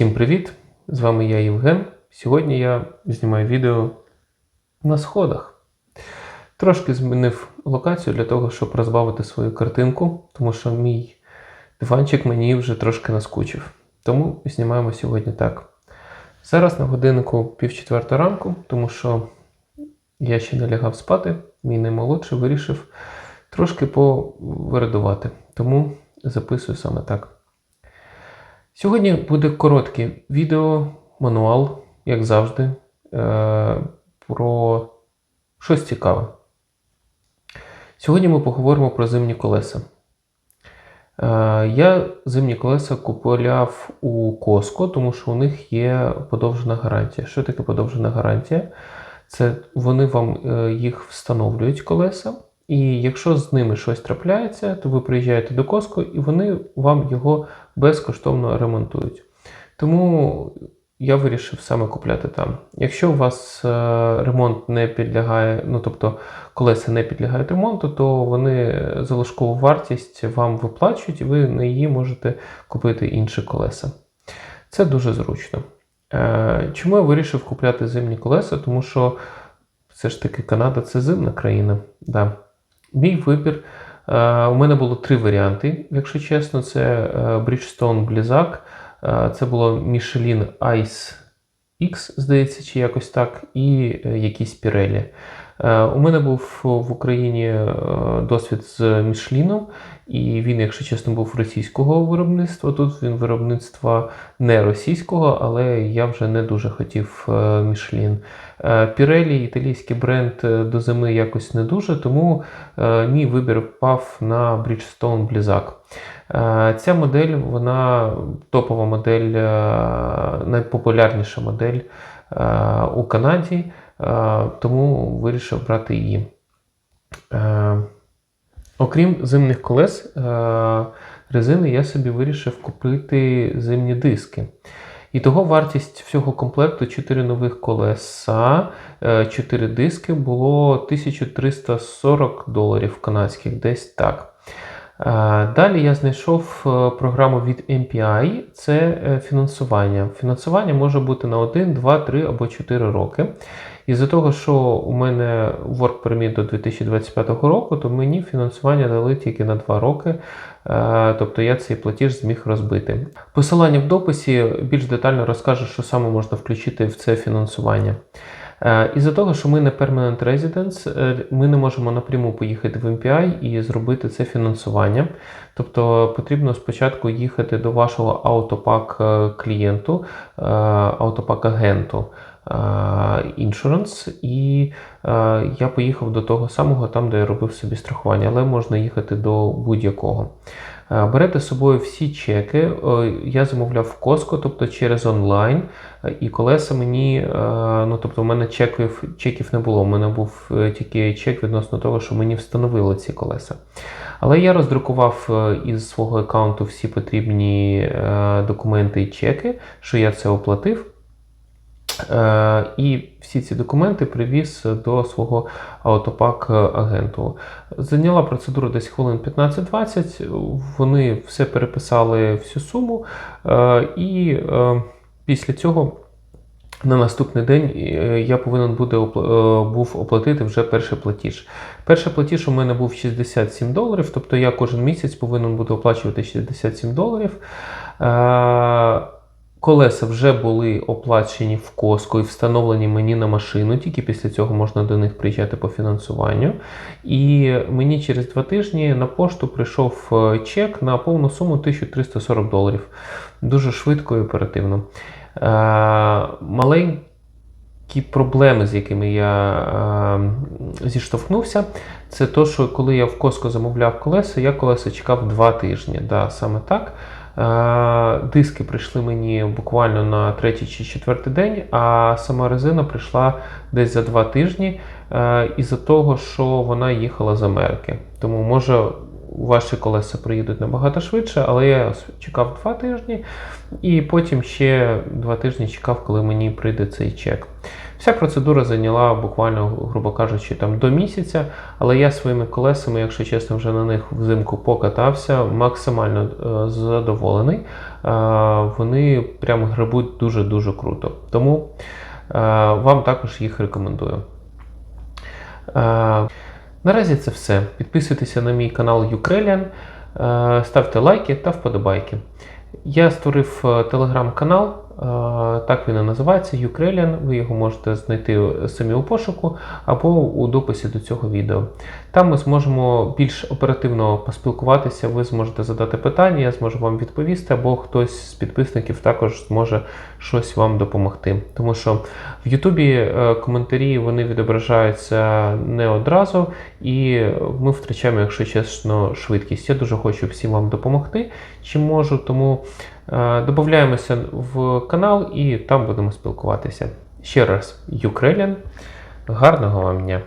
Всім привіт! З вами я Євген. Сьогодні я знімаю відео на сходах. Трошки змінив локацію для того, щоб розбавити свою картинку, тому що мій диванчик мені вже трошки наскучив. Тому знімаємо сьогодні так. Зараз на годиннику пів четверта ранку, тому що я ще не лягав спати, мій наймолодший вирішив трошки повередувати. Тому записую саме так. Сьогодні буде коротке відео, мануал, як завжди, е, про щось цікаве. Сьогодні ми поговоримо про зимні колеса. Е, Я зимні колеса купував у Costco, тому що у них є подовжена гарантія. Що таке подовжена гарантія? Це вони вам е, їх встановлюють колеса, і якщо з ними щось трапляється, то ви приїжджаєте до Costco і вони вам його безкоштовно ремонтують. Тому я вирішив саме купляти там. Якщо у вас е, ремонт не підлягає, ну тобто колеса не підлягають ремонту, то вони залишкову вартість вам виплачують, і ви на її можете купити інші колеса. Це дуже зручно. Е, Чому я вирішив купляти зимні колеса? Тому що все ж таки Канада це зимна країна. Да. Мій вибір. е, У мене було три варіанти, якщо чесно, це е, Bridgestone Blizzak, е, це було Michelin Ice X, здається, чи якось так, і якісь Pirelli. Е, У мене був в Україні е, досвід з Мішліном, і він, якщо чесно, був російського виробництва. Тут він виробництва не російського, але я вже не дуже хотів е, Мішлін. Pirelli, італійський бренд е, до зими якось не дуже, тому е, мій вибір впав на Bridgestone Blizzak. Е, Ця модель, вона топова модель, е, найпопулярніша модель е, у Канаді, е, тому вирішив брати її. Е, Окрім зимних колес, е, резини я собі вирішив купити зимні диски. І того вартість всього комплекту 4 нових колеса, 4 диски було 1340 доларів канадських, десь так. Е, Далі я знайшов е, програму від MPI, це е, фінансування. Фінансування може бути на 1, 2, 3 або 4 роки. Із-за того, що у мене work permit до 2025 року, то мені фінансування дали тільки на 2 роки. Тобто я цей платіж зміг розбити. Посилання в дописі більш детально розкаже, що саме можна включити в це фінансування. Е, Із-за того, що ми не permanent residence, е, ми не можемо напряму поїхати в MPI і зробити це фінансування. Тобто потрібно спочатку їхати до вашого автопак е, клієнту, автопак агенту. Insurance, і е, я поїхав до того самого, там, де я робив собі страхування, але можна їхати до будь-якого. Е, Берете з собою всі чеки. Е, Я замовляв в Costco, тобто через онлайн. Е, І колеса мені, е, ну тобто, у мене чеків, чеків не було. У мене був е, тільки чек відносно того, що мені встановили ці колеса. Але я роздрукував е, із свого аккаунту всі потрібні е, документи і чеки, що я це оплатив. Е, І всі ці документи привіз до свого автопак агенту. Зайняла процедура десь хвилин 15-20. Вони все переписали всю суму, е, і е, після цього. На наступний день я повинен буде був оплатити вже перший платіж. Перший платіж у мене був 67 доларів, тобто я кожен місяць повинен буду оплачувати 67 доларів. Колеса вже були оплачені в Коско і встановлені мені на машину, тільки після цього можна до них приїжджати по фінансуванню. І мені через два тижні на пошту прийшов е, чек на повну суму 1340 доларів. Дуже швидко і оперативно. Е, Маленькі проблеми, з якими я е, зіштовхнувся, це то, що коли я в Коско замовляв колеса, я колеса чекав два тижні. Да, саме так. Е, Диски прийшли мені буквально на третій чи четвертий день, а сама резина прийшла десь за два тижні е, із-за того, що вона їхала з Америки. Тому може ваші колеса приїдуть набагато швидше, але я чекав два тижні і потім ще два тижні чекав, коли мені прийде цей чек. Вся процедура зайняла буквально, грубо кажучи, там до місяця, але я своїми колесами, якщо чесно, вже на них взимку покатався, максимально е, задоволений. Е, вони прям грибуть дуже-дуже круто. Тому е, вам також їх рекомендую. Е, Наразі це все. Підписуйтеся на мій канал Ukrainian, е, ставте лайки та вподобайки. Я створив е, телеграм-канал, так він і називається Ukrainian. Ви його можете знайти самі у пошуку або у дописі до цього відео. Там ми зможемо більш оперативно поспілкуватися. Ви зможете задати питання, я зможу вам відповісти, або хтось з підписників також зможе щось вам допомогти. Тому що в Ютубі е, коментарі вони відображаються не одразу, і ми втрачаємо, якщо чесно, швидкість. Я дуже хочу всім вам допомогти, чим можу, тому е, додаємося в канал і там будемо спілкуватися. Ще раз, Юкрелін. Гарного вам дня!